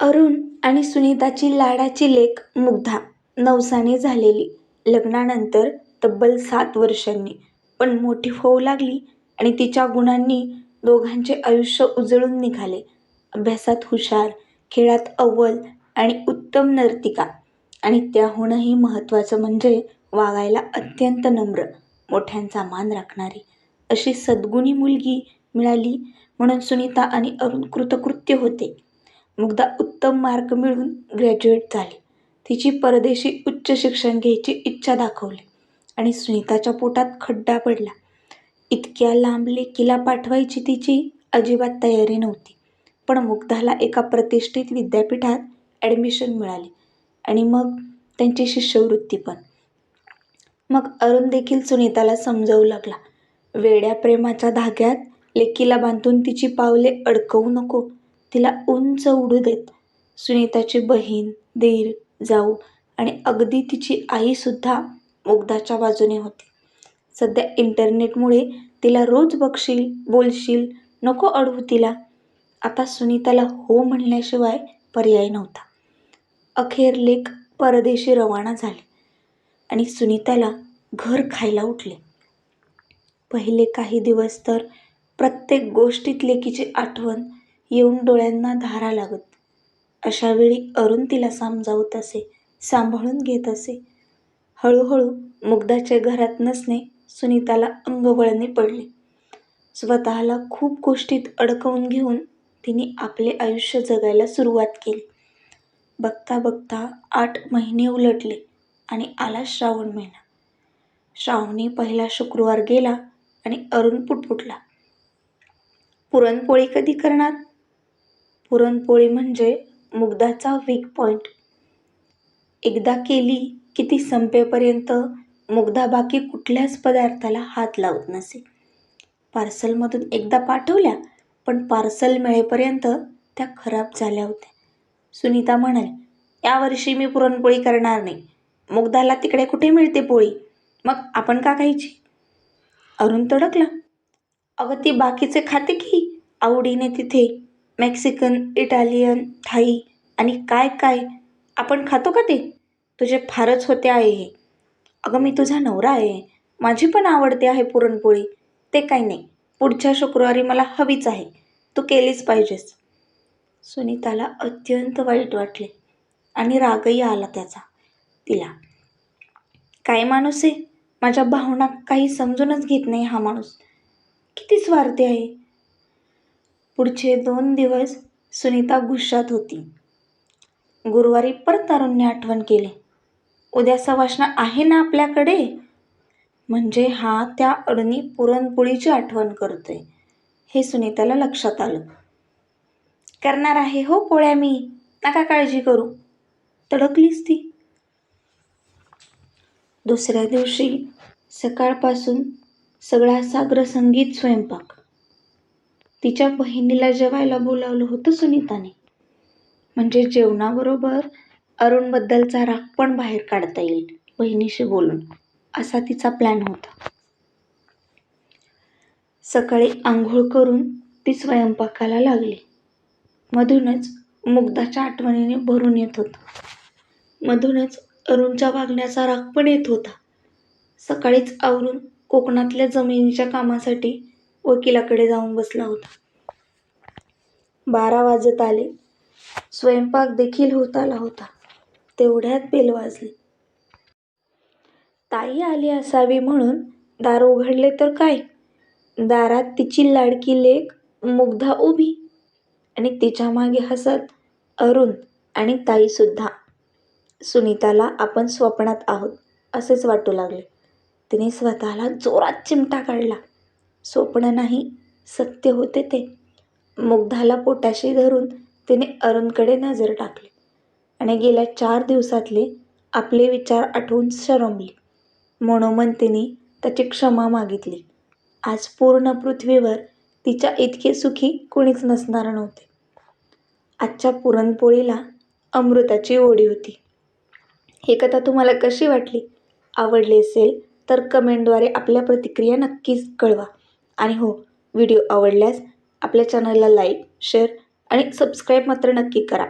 अरुण आणि सुनीताची लाडाची लेक मुग्धा नवसाने झालेली. लग्नानंतर तब्बल सात वर्षांनी. पण मोठी होऊ लागली आणि तिच्या गुणांनी दोघांचे आयुष्य उजळून निघाले. अभ्यासात हुशार खेळात अव्वल आणि उत्तम नर्तिका. आणि त्याहूनही महत्त्वाचं म्हणजे वागायला अत्यंत नम्र मोठ्यांचा मान राखणारी. अशी सद्गुणी मुलगी मिळाली म्हणून सुनीता आणि अरुण कृतकृत्य होते. मुग्धा उत्तम मार्क मिळवून ग्रॅज्युएट झाली. तिची परदेशी उच्च शिक्षण घ्यायची इच्छा दाखवली आणि सुनीताच्या पोटात खड्डा पडला. इतक्या लांब लेकीला पाठवायची तिची अजिबात तयारी नव्हती पण मुग्धाला एका प्रतिष्ठित विद्यापीठात ॲडमिशन मिळाली आणि मग त्यांची शिष्यवृत्ती पण. मग अरुण देखील सुनीताला समजावू लागला. वेड्या प्रेमाच्या धाग्यात लेकीला बांधून तिची पावले अडकवू नको तिला उंच उडू देत. सुनीताची बहीण दीर जाऊ आणि अगदी तिची आईसुद्धा मुग्धाच्या बाजूने होती. सध्या इंटरनेटमुळे तिला रोज बघशील बोलशील नको अडवू तिला. आता सुनीताला हो म्हणल्याशिवाय पर्याय नव्हता. अखेर लेख परदेशी रवाना झाले आणि सुनीताला घर खायला उठले. पहिले काही दिवस तर प्रत्येक गोष्टीत लेकीची आठवण येऊन डोळ्यांना धारा लागत. अशावेळी अरुण तिला समजावत असे सांभाळून घेत असे. हळूहळू मुग्धाचे घरात नसणे सुनीताला अंगवळणे पडले. स्वतःला खूप गोष्टीत अडकवून घेऊन तिने आपले आयुष्य जगायला सुरुवात केली. बघता बघता आठ महिने उलटले आणि आला श्रावण महिना. श्रावणी पहिला शुक्रवार गेला आणि अरुण पुटपुटला. पुरणपोळी कधी करणार? पुरणपोळी म्हणजे मुग्धाचा वीक पॉईंट एकदा केली की ती संपेपर्यंत मुग्धा बाकी कुठल्याच पदार्थाला हात लावत नसे. पार्सलमधून एकदा पाठवल्या पण पार्सल मिळेपर्यंत त्या खराब झाल्या होत्या. सुनीता म्हणाली यावर्षी मी पुरणपोळी करणार नाही. मुग्धाला तिकडे कुठे मिळते पोळी? मग आपण का खायची? अरुण तडकला. अगं ती बाकीचे खाते की? आवडीने तिथे मेक्सिकन इटालियन थाई आणि काय काय आपण खातो का ते? तुझे फारच होते आहे हे. अगं मी तुझा नवरा आहे. माझी पण आवडते आहे पुरणपोळी. ते काही नाही. पुढच्या शुक्रवारी मला हवीच आहे. तू केलीच पाहिजेस. सुनीताला अत्यंत वाईट वाटले आणि रागही आला त्याचा. तिला काय माणूस आहे? माझ्या भावना काही समजूनच घेत नाही हा माणूस. किती स्वार्थी आहे. पुढचे दोन दिवस सुनीता गुस्सात होती. गुरुवारी परत अरुणने आठवण केली. उद्या सवाष्ण आहे ना आपल्याकडे? म्हणजे हा त्या अडणी पुरणपोळीची आठवण करतोय. हे सुनीताला लक्षात आलं. करणार आहे हो पोळ्या मी. नका काळजी करू. तडकलीच ती. दुसऱ्या दिवशी सकाळपासून सगळा साग्र संगीत स्वयंपाक. तिच्या बहिणीला जेवायला बोलावलं होतं सुनीताने. म्हणजे जेवणाबरोबर अरुणबद्दलचा राग पण बाहेर काढता येईल बहिणीशी बोलून असा तिचा प्लॅन होता. सकाळी आंघोळ करून ती स्वयंपाकाला लागली. मधूनच मुग्धाच्या आठवणीने भरून येत होतं. मधूनच अरुणच्या वागण्याचा राग पण येत होता. सकाळीच आवरून कोकणातल्या जमिनीच्या कामासाठी वकिलाकडे जाऊन बसला होता. बारा वाजत आले. स्वयंपाक देखील होत आला होता. तेवढ्यात बेल वाजली. ताई आली असावी म्हणून दार उघडले तर काय? दारात तिची लाडकी लेक मुग्धा उभी आणि तिच्यामागे हसत अरुण आणि ताईसुद्धा सुनीताला आपण स्वप्नात आहोत असेच वाटू लागले. तिने स्वतःला जोरात चिमटा काढला. स्वप्न नाही सत्य होते ते. मुग्धाला पोटाशी धरून तिने अरुणकडे नजर टाकली आणि गेल्या चार दिवसातले आपले विचार आठवून शरमली मनोमन तिने त्याची क्षमा मागितली. आज पूर्ण पृथ्वीवर तिच्या इतके सुखी कुणीच नसणार नव्हते. आजच्या पुरणपोळीला अमृताची ओढी होती. ही कथा तुम्हाला कशी वाटली? आवडली असेल तर कमेंटद्वारे आपल्या प्रतिक्रिया नक्कीच कळवा. आणि हो व्हिडिओ आवडल्यास आपल्या चॅनलला लाईक शेअर आणि सबस्क्राईब मात्र नक्की करा.